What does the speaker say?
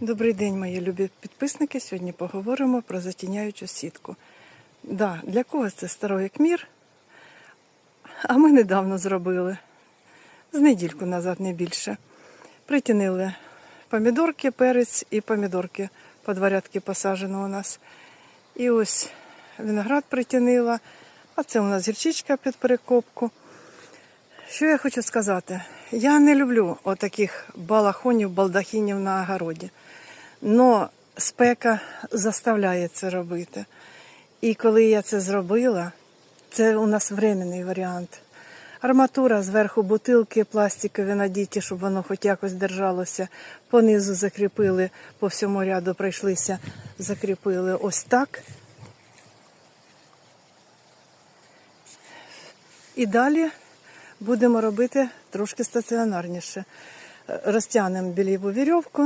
Добрий день, мої любі підписники. Сьогодні поговоримо про затіняючу сітку. Да, для когось це старий мір, а ми недавно зробили. З недільку назад не більше. Притінили помідорки, перець і помідорки по два рядки посаджено у нас. І ось виноград притінила, а це у нас гірчичка під перекопку. Що я хочу сказати? Я не люблю отаких балахонів, балдахінів на огороді. Но спека заставляє це робити. І коли я це зробила, це у нас временний варіант. Арматура зверху бутилки пластикові надіті, щоб воно хоч якось держалося. Понизу закріпили, по всьому ряду пройшлися, закріпили ось так. І далі будемо робити трошки стаціонарніше. Е, Розтягнемо біліву вірьовку,